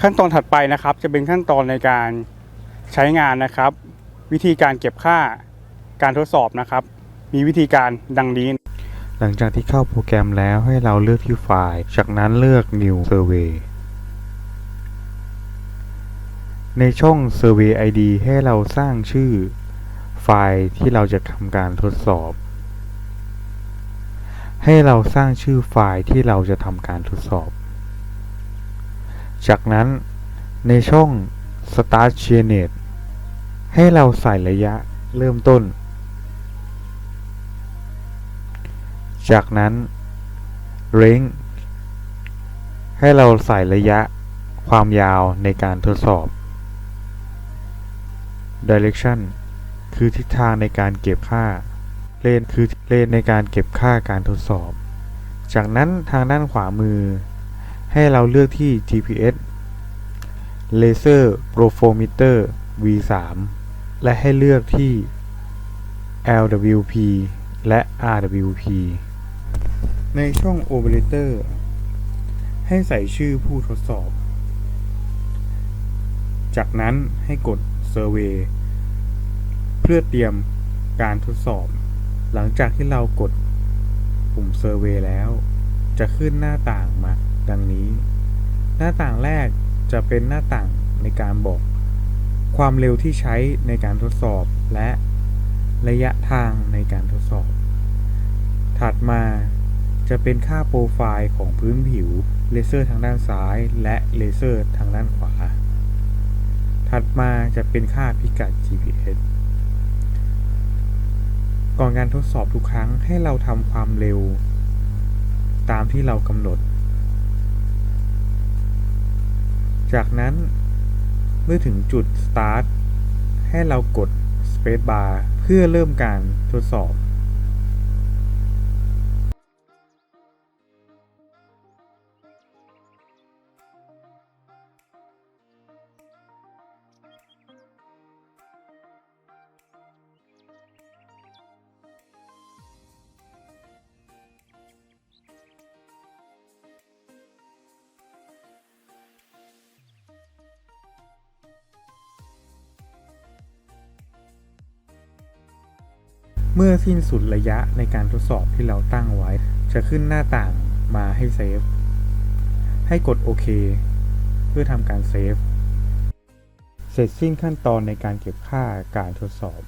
ขั้นตอนถัดไปนะครับ จะเป็นขั้นตอนในการใช้งานนะครับ วิธีการเก็บค่าการทดสอบนะครับ มีวิธีการดังนี้ หลังจากที่เข้าโปรแกรมแล้วให้เราเลือกที่ไฟล์ จากนั้นเลือก New Survey ในช่อง Survey ID ให้เราสร้างชื่อไฟล์ที่เราจะทำการทดสอบ ให้เราสร้างชื่อไฟล์ที่เราจะทำการทดสอบ จากนั้นในช่อง Start Chainet ให้เราใส่ระยะเริ่มต้น จากนั้น range ให้เราใส่ระยะความยาวในการทดสอบ direction คือทิศทางในการเก็บค่า เลนคือเลนในการเก็บค่าการทดสอบ จากนั้นทางด้านขวามือ ให้เราเลือกที่ GPS Laser Profometer V3 และให้เลือกที่ LWP และ RWP ในช่อง Operator ให้ใส่ชื่อผู้ทดสอบ จากนั้นให้กด Survey เพื่อเตรียมการทดสอบ หลังจากที่เรากดปุ่ม Survey แล้ว จะขึ้นหน้าต่างมาดังนี้ หน้าต่างแรกจะเป็นหน้าต่างในการบอก ความเร็วที่ใช้ในการทดสอบและระยะทางในการทดสอบ ถัดมาจะเป็นค่าโปรไฟล์ของพื้นผิวเลเซอร์ทางด้านซ้าย และเลเซอร์ทางด้านขวา ถัดมาจะเป็นค่าพิกัด GPS ก่อนการทดสอบทุกครั้งให้เราทำความเร็ว ตามที่เรากำหนด จากนั้นเมื่อถึงจุด Start ให้เรากด Space Bar เพื่อเริ่มการทดสอบ เมื่อสิ้นสุดระยะในการทดสอบที่เราตั้งไว้ จะขึ้นหน้าต่างมาให้เซฟ ให้กดโอเคเพื่อทำการเซฟ เสร็จสิ้นขั้นตอนในการเก็บค่าการทดสอบ